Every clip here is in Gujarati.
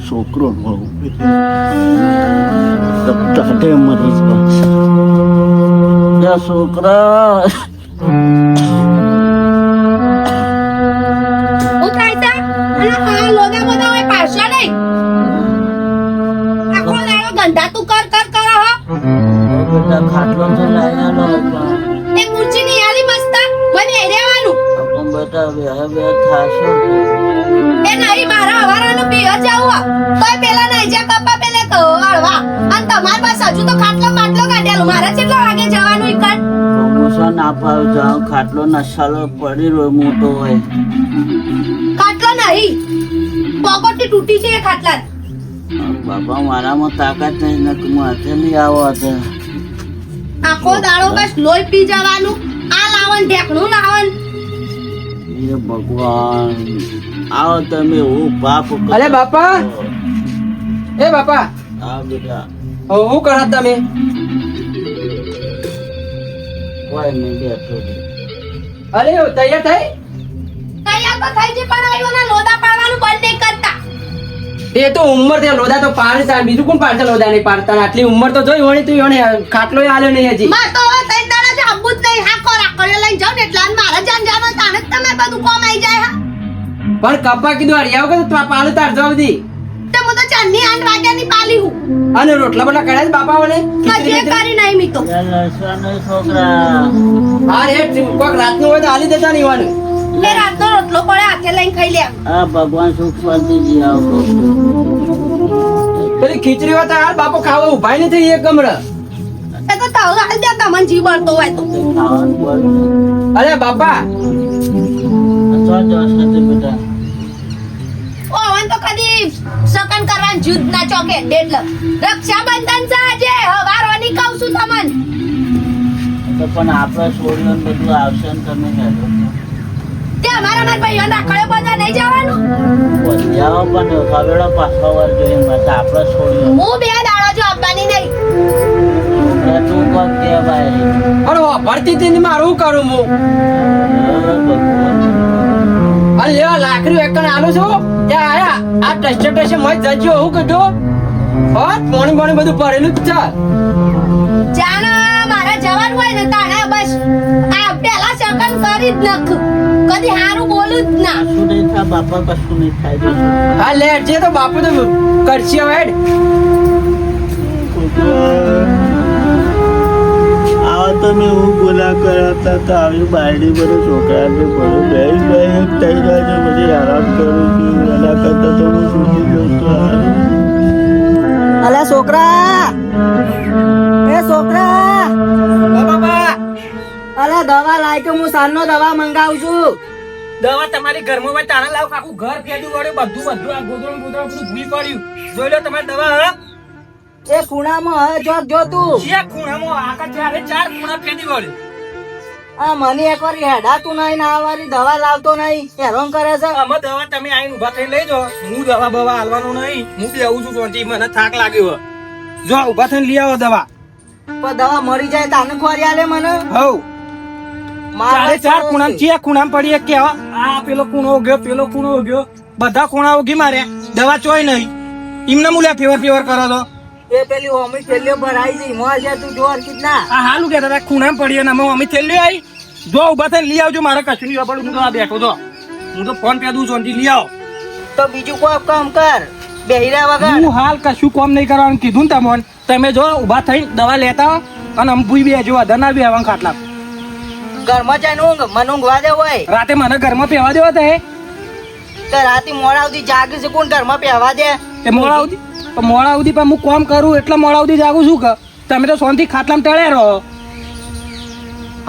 છોકરો મરી જ પાછા છોકરા હું છે અને આ લોદા બોદા હોય પાછા નહીં આખો દાડો ધંધા તું કર કર કર હો ખાટલો લાયા લો બેટા બે બે થાશો એ નહીં મારા હવારાનું પી જાવું તોય પેલા નહીં જે કપ્પા પેલે તો વાળવા અન તમાર પાસે હજુ તો ખાટલો માટલો કાઢેલો. મારે કેટલા વાગે જવાનું ઈકડ પ્રમોશન આપાવ પાવ ખાટલો નશાલો પડી રહ્યો મોટો હોય. ખાટલો નહીં. પોપટી તૂટી છે એ ખાટલા બાપા મારામાં તાકાત નહીં ને માથે નહીં આવો હતો આખો દાડો બસ લોહી પી જવાનું. આ લાવન ઢેકણું લાવન. એ ભગવાન. આવો તમે હું પાપ અરે બાપા. એ બાપા. હા બેટા. હું કરા તમે? કોઈ નહીં બેઠો અરે તૈયાર થઈ? તૈયાર તો થઈ છે પણ આવ્યો ના લોદા પાડવાનું બંધ નહીં કરતા. એ તો ઉંમર છે લોદા તો પાડે છે બીજું કોણ પાડશે લોદા નહીં પાડતા? આટલી ઉંમર તો જોઈ વળી તું એને ખાટલો આલ્યો નહીં હજી. તો આબુ જ નહીં. હાકો રાખડ્યો લઈને જાઉં ને એટલે અને મારા જાન જાનો તાણે જ તમે બધું કોમ આવી જાય હા? પણ કપ્પા કીધું અરે આવો કે તું પાલું તાર જાવ દી તે હું તો ચાંદની આઠ વાગ્યાની પાલી હું. અને રોટલા બોટલા કર્યા બાપા વડે કજે કરી નહીં મી તો. છોકરા. હા રે કોઈક રાતનું હોય તો હાલી દેતા નહીં વાનું લે રાતનો રોટલો પડે હાથે લઈને ખાઈ લે આ ભગવાન સુખ શાંતિજી આવો. પેલી ખીચડી હોય તો હાલ બાપો ખાવા ઊભા નથી થઈ એક કમરા એ તો તાવ હાલ દે તમને જીવ બળતો હોય તો. અરે બાપા અથવા જવા સાથે બેટા ઓ હવે તો કદી સકન કરવાનું જુદ ના ચોકે એટલે રક્ષાબંધન છે આજે. હવારવાની કહું છું તમને. તો પણ આપણે છોડીને બધું આવશે ને તમે હેડો તે અમારા મારા ભાઈઓ રાખડે બધા નહીં જવાનું. વધ્યાઓ પણ હવેડો પાછો વાર જોઈએ મત આપણે છોડ્યો હું બે દાડો જો આપવાની નહીં. તું કોક કહેવાય અરે ભરતી હતી ને મારું કરું હું? હે અરે લેવા લાકડી એકણ આલું છું? ત્યાં આયા. આ ટેસ્ટર ટેસ્ટર મત જજો હું કીધું. હોત પોણી પોણી બધું ભરેલું જ છે જાણે મારે જવાનું હોય ને તાણે બસ આ પેલા સકન કરી જ નાખ. કદી હારું બોલું જ ના. કશું નહીં થાય બાપા કશું નહીં થાય. હા લે જે તો બાપુ તો કરશે હવે તમે હું બોલા કરાતા તો આવી બારડી બધું છોકરાને બધું બેસ બેસ થઈ જાય છે બધી આરામ કરું છું એના કરતા તો હું સૂકી ગયો તો. અલે છોકરા! એ છોકરા! બાપા અલે દવા લાય કે હું સાંજનો દવા મંગાવું છું. દવા તમારી ઘરમાં હોય તાણા લાવ આખું ઘર ફેડ્યું વળ્યું બધું બધું આ ગોદરું ગોદરું બધું ભૂઈ પડ્યું. જોઈ લો તમારી દવા હા? એ ખૂણામાં હવે જોક જો તું. જે ખૂણામાં આકા ચારે ચાર ખૂણા ફેંદી વળ્યું આ મને એક વાર હેડાતું નહીં ના વારી દવા લાવતો નહીં. હેરાન કરે છે. આમાં દવા તમે આઈને ઊભા થઈ લઈ જાઓ. હું દવા બવા હાલવાનો નહીં. હું બી આવું છું શાંતિ મને થાક લાગ્યો જો ઊભા થઈને લઈ આવો દવા. પણ દવા મરી જાય તાને ખોરી આલે મને? હવ મારે ચાર ખૂણા જે ખૂણા પડી એક કેવા આ પેલો ખૂણો ઉગ્યો પેલો ખૂણો ઉગ્યો. બધા ખૂણા ઉગી મારે દવા ચોય નહીં. એમને મુલ્યા ફેવર ફેવર કરો તો. એ પેલી ઓમી થેલીઓ ભરાઈ ગઈ. મોં છે તું જોર કીધના. આ હાલું કે દાદા ખૂણા પડ્યો અને અમે ઓમી થેલીઓ આવી જો ઊભા થઈને લઈ આવજો મારે કશું નહીં વાપરવું હું તો આ બેઠો તો હું તો ફોન પે દઉં છું લઈ આવો. તો બીજું કોઈ કામ કર. બેહીરા વગર. હું હાલ કશું કામ નહીં કરવાનું. કીધું ને તમને તમે જો ઊભા થઈને દવા લેતા અને અંબુઈ બે જોવા વધારે ના આવવાનું ખાટલા. ઘરમાં જઈને ઊંઘ. મને ઊંઘવા દે હોય. રાતે મને ઘરમાં પહેવા દેવા તે તો રાતે મોડા સુધી જાગી છે કોણ ઘરમાં પહેવા દે? એ મોડા સુધી? તો મોડા સુધી પણ હું કોમ કરું એટલે મોડા સુધી જાગું છું કે તમે તો સોનથી ખાટલામાં ટળ્યા રહો.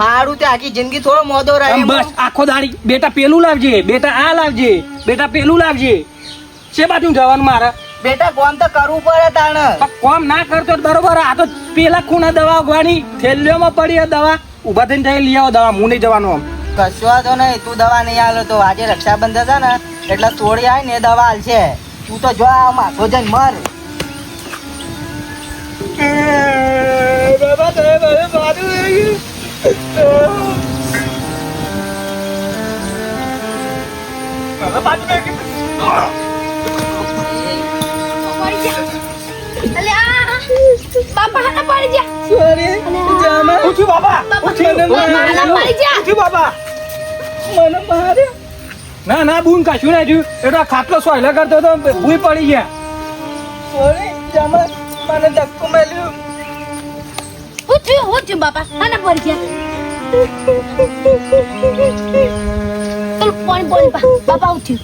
હારું તે આખી જિંદગી થોડો મોદો રહે બસ આખો દાડી બેટા પેલું લાવજે બેટા આ લાવજે બેટા પેલું લાવજે. છે બાજુ જવાનું મારે? બેટા કોમ તો કરવું પડે તાણ. કોમ ના કરતો બરોબર આ તો પેલા ખૂણા દવા ઉગવાની થેલીઓમાં પડી દવા ઊભા થઈને જઈ લઈ આવો દવા હું નહીં જવાનું આમ. કશું વાંધો નહીં તું દવા નહીં આલો તો આજે રક્ષાબંધન છે ને એટલે થોડી આવી ને એ દવા હાલ છે તું તો જો આ માથો જઈને મર. મારે ના ના બૂન કશું નહીં થયું એ તો ખાટલો સોયલા કરતો તો ભૂઈ પડી ગયા મને ધક્કો મેલ્યો. ઉઠ્યું ઉઠ્યું બાપા હાના પડી ગયા ચાલ પાણી પાણી બાપા ઉઠ્યું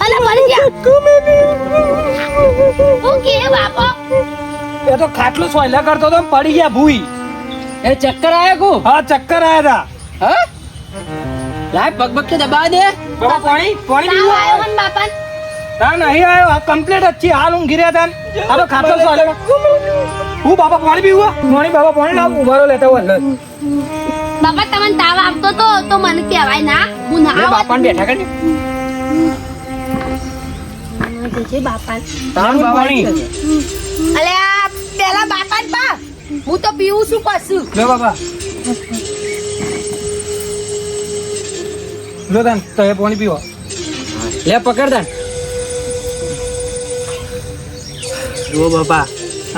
હાના પડી ગયા ઓકે બાપા? એ તો ખાટલું સોયલા કરતો તો પડી ગયા ભૂઈ. એ ચક્કર આયા કો? હા ચક્કર આયા તા. હા? લાય પગ પગ તો દબા દે. બાબા પાણી પાણી પીવું આવ્યો હન બાપા ના નહીં આવ્યો. કમ્પ્લીટ જ છે હાલ હું ગીર્યા તા આ તો ખાટલો સોયલા હું બાપા પાણી પીવું પાણી બાપા પાણી લાવ ઉભારો લેતા હોય બાપા તમને તાવ આવતો તો તો મને કહેવાય ના. હું ના આવત. બાપાને બેઠા કરી જજે બાપા. તારું પાણી અલે આ પેલા બાપા જ હું તો પીવું છું પાછું. લો બાબા લો તાન તો એ પાણી પીવો. લે પકડ તાન જો બાપા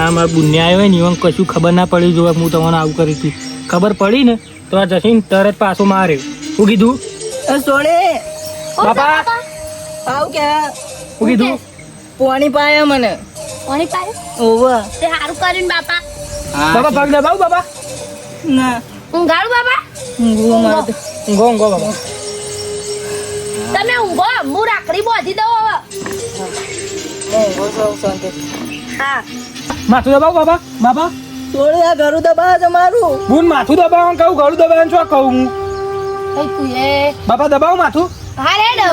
આ મારા બુન્યા આવ્યો હોય ને એમાં કશું ખબર ના પડી જો હું તમને આવું કરી હતી. ખબર પડી ને તો આ જશીન તરત પાછો માર્યો. શું કીધું? સોડે બાપા. આવું કે શું કીધું? પાણી પાયા મને. પાણી પાય? ઓવા. તે સારું કરીને બાપા. બાબા પગ દબાવ બાબા ના. ઊંઘાડું બાપા? ઊંઘો મારે ઊંઘો ઊંઘો બાબા તમે ઊંઘો. હું રાખડી બોધી દઉં હવે. ઊંઘો શાંતિ. હા. માથું દબાવ બાબા બાબા. સોડે આ ઘરું દબાવ છે મારું. બુન માથું દબાવવાનું કહું ઘરું દબાવવાનું છો કહું હું? કઈ તું બાબા દબાવ માથું. હા રે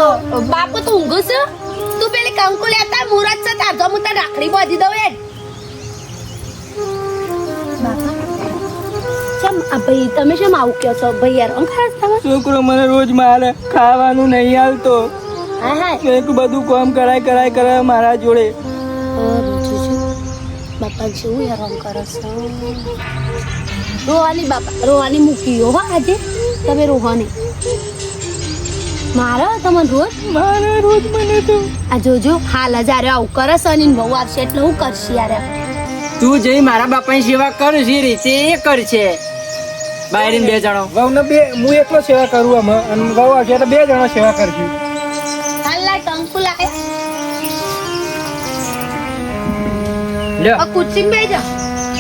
બાપુ તું ઊંઘું છું? તું પેલી કંકુ લેતા મુરત છે તાજો હું તને રાખડી બાંધી દઉં એ આ ભાઈ તમે શેમ આવું કહો છો? ભાઈ યાર અંખાસ તમે છોકરો મને રોજ મારે ખાવાનું નહીં આવતો. હા હા. એક બધું કામ કરાય કરાય કરાય મારા જોડે. બાપા જેવું હેરાન કરો છો? રોહાની બાપા રોહાની મૂકી હો આજે. તમે રોવાની. મારો તમને રોજ મારો રોજ મને તો. આ જોજો હાલ જ આરે આવું કરે છે અને બહુ આવશે એટલે હું કરશે યાર તું જઈ મારા બાપાની સેવા કર જે રીતે એ કરશે. બાયરી બે જણો. વહુને બે હું એકલો સેવા કરું આમાં અને વહુ આવશે એટલે બે જણો સેવા કરશું. લ્યો. આ બે જા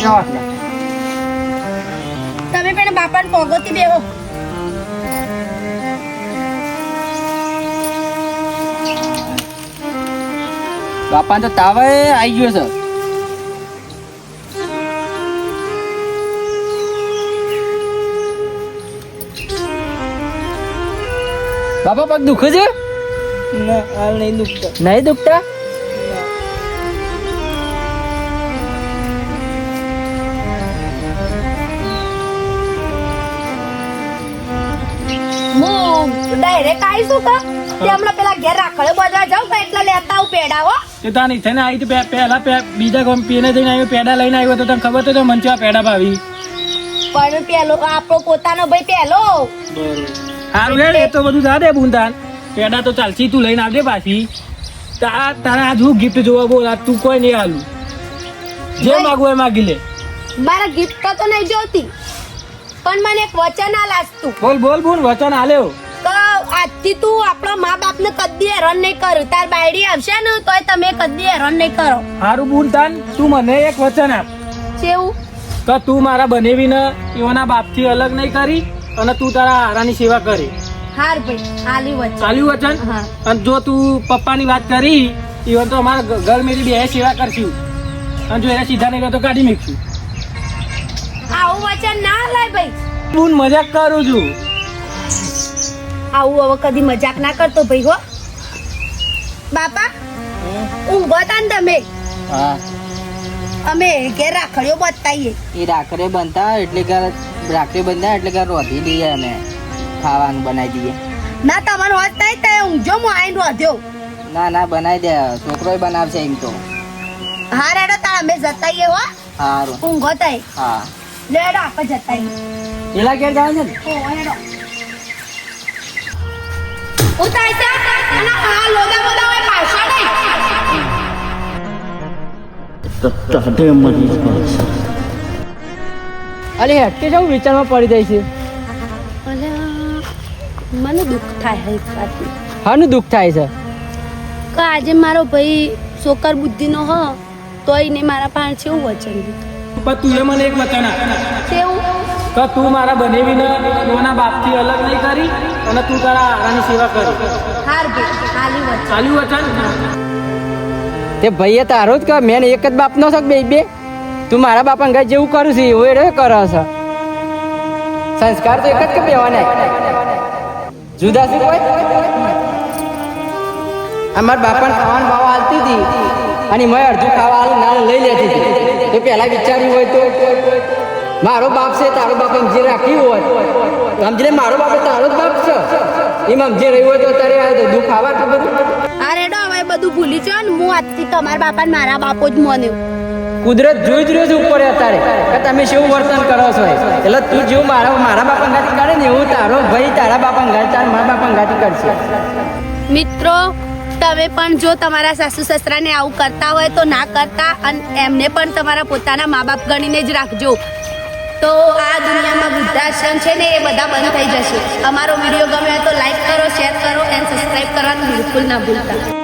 આવો તમે પેલા બાપાને પોગોતી બેહો. બાપાને તો તાવ આવી ગયો છે. બાપા પગ દુખે છે? ના હાલ નહીં દુખતા. નહીં દુખતા? ડાયરેક્ટ આવીશું તો? તે હમણાં પેલા ઘેર રાખડે બાજવા જાઉં તો એટલે લેતા આવું પેડા હો. તે તાની છે ને આવી તો પહેલા બીજા ગામ પીને જઈને આવ્યો પેડા લઈને આવ્યો તો તને ખબર તો મને પેડા ભાવી. પણ પેલો આપણો પોતાનો ભાઈ પેલો. સારું હેડ એ તો બધું જા દે બુંદાન. પેડા તો ચાલશી તું લઈને આવજે પાછી. તારે આજ હું ગિફ્ટ જોવા બોલ આજ તું કોઈ નહીં આલું. જે માગવું એ માગી લે. મારા ગિફ્ટ તો નહીં જોતી પણ મને એક વચન આ લાગતું બોલ બોલ બોલ વચન આલ્યો. આજથી તું આપણા મા બાપ ને કદી હેરાન નહીં કરું. તાર બાયડી આવશે ને તોય તમે કદી હેરાન નહીં કરો. હારું બુંદાન તું મને એક વચન આપ. કેવું? કે તું મારા બનેવીને એવાના બાપથી અલગ નહીં કરી અને તું તારા હારાની સેવા કરી. હાર ભાઈ આલી વચન. આલી વચન? અને જો તું પપ્પાની વાત કરી ઈવન તો અમારા ઘર મેરી બે સેવા કરશું. અને જો એને સીધા નહીં તો કાઢી મૂકશું. આવું વચન ના લાય ભાઈ. તું મજાક કરું છું. આવું હવે કદી મજાક ના કરતો ભાઈ હો. બાપા ઊંઘો તા ને તમે. હા. અમે ઘેર રાખડીઓ બતાઈએ. એ રાખડે બનતા એટલે કે રાખડે બનતા એટલે કે રોધી દઈએ અમે ખાવાનું બનાવી દઈએ. ના તમારો વાત થાય તો ઊંઘજો હું આઈને રોધ્યો. ના ના બનાવી દે. છોકરો બનાવશે એમ તો. હા રેડો તા અમે જતાઈએ હો. સારું ઊંઘો થાય. હા. લેડો આપણે જતાઈએ. પેલા ઘેર જવાનું છે ને? ઓ હેડો ઉતાર છે અને આ લોદા બોદા હોય પાછા નહીં. તો મરી પડશે અરે હેટકે જવું વિચારમાં પડી જાય છે. અલ્યા, મને દુઃખ થાય છે એક વાતનું. હાનું દુઃખ થાય છે. કે આજે મારો ભાઈ સોકર બુદ્ધિનો હ તોય ને મારા પાસે એવું વચન દીધું. પણ તું એ મને એક વચન આપ. કેવું? કે તું મારા બનેવીને કોના બાપથી અલગ નહીં કરી અને તું તારા આરાની સેવા કરી. ચાલ્યું વચન. તે ભાઈએ તારો જ કર મેં એક જ બાપનો છે બે બે. તું મારા બાપાને ઘર જેવું કરું છું એવું એડે કરો છો. સંસ્કાર તો એક જ કે બેવાના? જુદા શું કોઈ? અમારા બાપાને ખાવાનું ભાવ હાલતી હતી અને મેં અડધું ખાવા હાલ ના લઈ લેતી હતી. તો પહેલા વિચાર્યું હોય તો મારો બાપ છે તારો બાપ સમજી રાખ્યું હોય. સમજી લે મારો બાપ એ તારો જ બાપ છે. એમ મમજે રહ્યું હોય તો અત્યારે આ દુઃખ આવા કે બધું. આ રેડો હવે બધું ભૂલી જાવ ને. હું આજથી તમારા બાપા ને મારા બાપો જ માન્યો. કુદરત જોઈ જ રહ્યો છે ઉપર અત્યારે કે તમે શું વર્તન કરો છો એટલે તું જેવું મારા મારા બાપા અંગાથી કરે ને એવું તારો ભાઈ તારા બાપા અંગાથી તારા મારા બાપા અંગાથી કરશે મિત્રો તમે પણ જો તમારા સાસુ સસરાને આવું કરતા હોય તો ના કરતા અને એમને પણ તમારા પોતાના મા બાપ ગણીને જ રાખજો. તો આ દુનિયામાં વૃદ્ધાશ્રમ છે ને એ બધા બંધ થઈ જશે. અમારો વીડિયો ગમે તો લાઈક કરો શેર કરો એન્ડ સબસ્ક્રાઈબ કરવાનું બિલકુલ ના ભૂલતા.